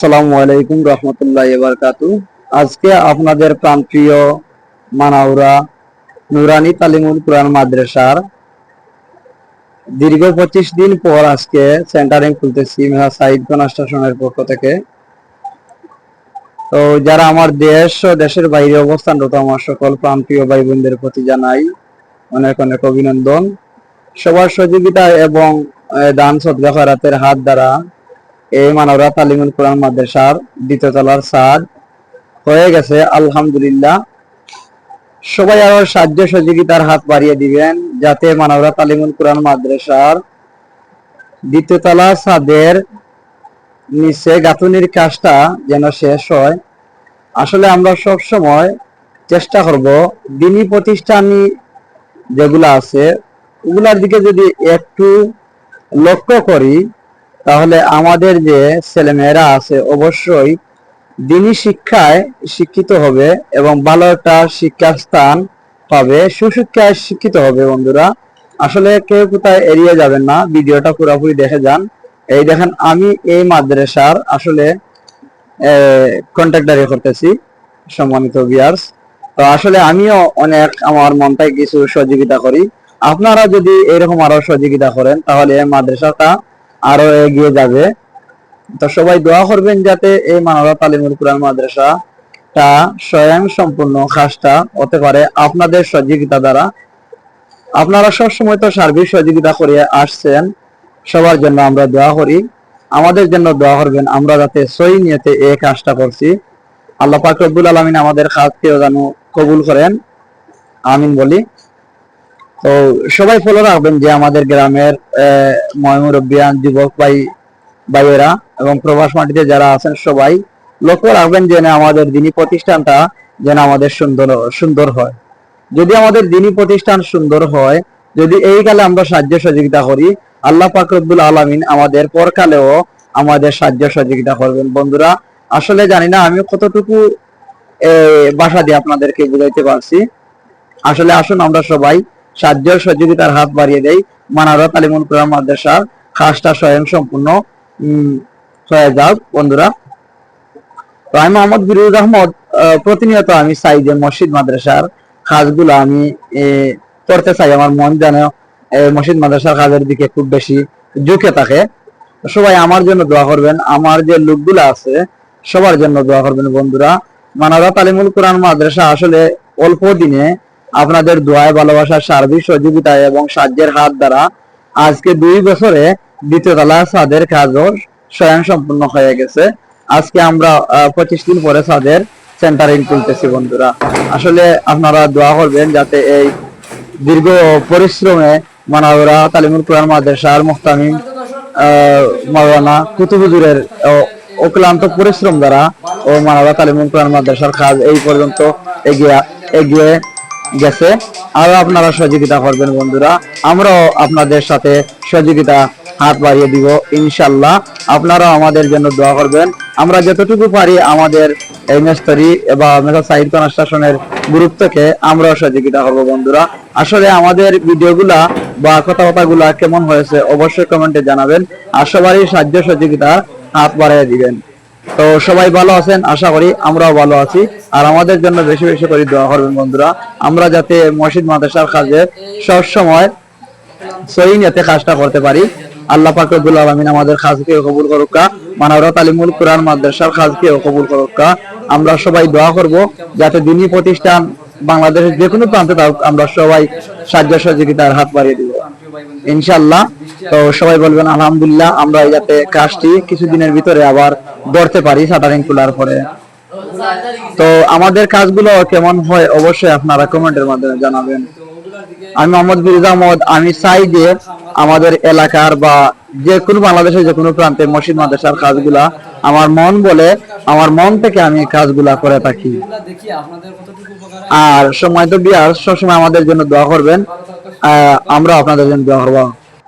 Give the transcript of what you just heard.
আসসালামু আলাইকুম রহমতুল্লাহ বারকাতু। আজকে আপনাদের প্রাণপ্রিয় মানাউরা নুরানি তালিমুল কোরআন মাদ্রাসার দীর্ঘ পঁচিশ দিন পর আজকে সেন্টারিং খুলতেছি মেহা পক্ষ থেকে। তো যারা আমার দেশ ও দেশের বাইরে অবস্থানরত আমার সকল প্রাণপ্রিয় ভাই বোনদের প্রতি জানাই অনেক অনেক অভিনন্দন। সবার সহযোগিতা এবং দান খয়রাতের হাত দ্বারা এই মানবরা তালিমুল কোরআন মাদ্রাসার দ্বিতীয় তলার সাদ হয়ে গেছে, আলহামদুলিল্লাহ। সবাই আরও সাহায্য সহযোগিতার হাত বাড়িয়ে দিবেন, যাতে মানবরা তালিমুল কোরআন মাদ্রাসার দ্বিতীয় তলা সাদের নিচে গাঁথুনির কাজটা যেন শেষ হয়। আসলে আমরা সব সময় চেষ্টা করব, দিনী প্রতিষ্ঠানই যেগুলো আছে, ওগুলার দিকে যদি একটু লক্ষ্য করি তাহলে আমাদের যে ছেলেমেয়েরা আছে, অবশ্যই দিনী শিক্ষায় শিক্ষিত হবে এবং ভালো একটা শিক্ষার স্থান পাবে, সুশিক্ষায় শিক্ষিত হবে বন্ধুরা। আসলে কেউ কোথায় এড়িয়ে যাবেন না, ভিডিওটা পুরোপুরি দেখে যান। এই দেখেন, আমি এই মাদ্রাসার আসলে কন্ট্রাক্টারি করতেছি, সম্মানিত বিয়ার্স তো আসলে আমিও অনেক আমার মনটাই কিছু সহযোগিতা করি। আপনারা যদি এরকম আরও সহযোগিতা করেন, তাহলে এই মাদ্রাসাটা আরও এগিয়ে যাবে। তো সবাই দোয়া করবেন যাতে এই মানবা তালিমুল কোরআন মাদ্রাসা তা স্বয়ং সম্পূর্ণ খাসটা হতে পারে আপনাদের সহযোগিতা দ্বারা। আপনারা সব সময় তো সার্বিক সহযোগিতা করে আসছেন, সবার জন্য আমরা দোয়া করি। আমাদের জন্য দোয়া করবেন, আমরা যাতে সই নিয়েতে এই কাজটা করছি। আল্লাহ পাক রব্বুল আলমিন আমাদের কাজকেও যেন কবুল করেন। আমিন বলি। তো সবাই ফলো রাখবেন যে আমাদের গ্রামের ময়মুরব্বিয়ান যুবক ভাই, ভাইয়েরা এবং প্রবাস মাটিতে যারা আছেন সবাই লক্ষ্য রাখবেন যেন আমাদের দিনী প্রতিষ্ঠানটা যেন আমাদের সুন্দর সুন্দর হয়। যদি আমাদের দিনী প্রতিষ্ঠান সুন্দর হয়, যদি এই কালে আমরা সাহায্য সহযোগিতা করি, আল্লাহ পাক রব্বুল আলামিন আমাদের পরকালেও আমাদের সাহায্য সহযোগিতা করবেন। বন্ধুরা, আসলে জানি না, আমি কতটুকু ভাষা দিয়ে আপনাদেরকে বুঝাইতে পারছি। আসলে আসুন আমরা সবাই সাহায্য সহযোগিতার হাত বাড়িয়ে দেই। মানারা তালিমুল কোরআন মাদ্রাসার কাজটা স্বয়ং সম্পূর্ণ উম, হয়ে যাক বন্ধুরা। তো আমি মোহাম্মদ বিরুর আহমদ প্রতিনিয়ত আমি চাই যে মসজিদ মাদ্রাসার কাজগুলো আমি করতে চাই। আমার মন যেন মসজিদ মাদ্রাসার কাজের দিকে খুব বেশি ঝুঁকে থাকে। সবাই আমার জন্য দোয়া করবেন। আমার যে লোকগুলো আছে সবার জন্য দোয়া করবেন বন্ধুরা। মানারা তালিমুল কোরআন মাদ্রাসা আসলে অল্প দিনে আপনাদের দোয়ায়, ভালোবাসার সার্বিক সহযোগিতায় এবং সাহায্যের হাত দ্বারা আজকে দুই বছরে দ্বিতীয় তলা সাদের কাজও স্বয়ং সম্পূর্ণ হয়ে গেছে। আজকে আমরা পঁচিশ দিন পরে সাদের সেন্টারিং তুলতেছি বন্ধুরা। আসলে আপনারা দোয়া করবেন যাতে এই দীর্ঘ পরিশ্রমে মানাওরা তালিমুল কোরআন মাদ্রাসার মুহতামিম মাওলানা কুতুবুজুরের অক্লান্ত পরিশ্রম দ্বারা ও মানাওরা তালিমুল কোরআন মাদ্রাসার কাজ এই পর্যন্ত এগিয়ে এগিয়ে গেছে। আরও আপনারা সহযোগিতা করবেন বন্ধুরা। আমরাও আপনাদের সাথে সহযোগিতা হাত বাড়িয়ে দিব, ইনশাল্লাহ। আপনারাও আমাদের জন্য দোয়া করবেন। আমরা যতটুকু পারি আমাদের এই মেস্তরি বা মেসা সাইড কনস্ট্রাকশনের গ্রুপ থেকে আমরাও সহযোগিতা করব বন্ধুরা। আসলে আমাদের ভিডিওগুলা বা কথাবার্তাগুলা কেমন হয়েছে অবশ্যই কমেন্টে জানাবেন। আর সবারই সাহায্য সহযোগিতা হাত বাড়িয়ে দিবেন। তো সবাই ভালো আছেন? আশা করি আমরাও ভালো আছি। আর আমাদের জন্য বেশি বেশি করে দোয়া করবেন বন্ধুরা। আমরা যাতে মসজিদ মাদ্রাসার কাজে সব সময় সহি নিয়তে কাজটা করতে পারি। আল্লাহ পাক রব্বুল আলামিন আমাদের কাজকে কবুল করুকা। মানবরা তালিমুল কোরআন মাদ্রাসার কাজকে কবুল করুকা। আমরা সবাই দোয়া করব যাতে দিনী প্রতিষ্ঠান বাংলাদেশের যে কোনো প্রান্তে আমরা সবাই সাহায্য সহযোগিতার হাত বাড়িয়ে দিব। ইনশাল্লাহ তো সবাই বলবেন, আলহামদুলিল্লাহ, আমরা যাতে কাজটি কিছুদিনের ভিতরে আবার ধরতে পারি শাটারিং খোলার পরে। তো আমাদের কাজগুলো কেমন হয় অবশ্যই আপনারা কমেন্টের মাধ্যমে জানাবেন। আমি মোহাম্মদ ফিরোজ আহমদ, আমি চাই যে আমাদের এলাকার বা যে কোনো বাংলাদেশের যে কোনো প্রান্তে মসজিদ মাদ্রাসার কাজগুলা আমার মন বলে, আমার মন থেকে আমি কাজগুলা করে থাকি। আর সময় তো বিয়ার, সবসময় আমাদের জন্য দোয়া করবেন। আমরা আপনাদের জন্য করব।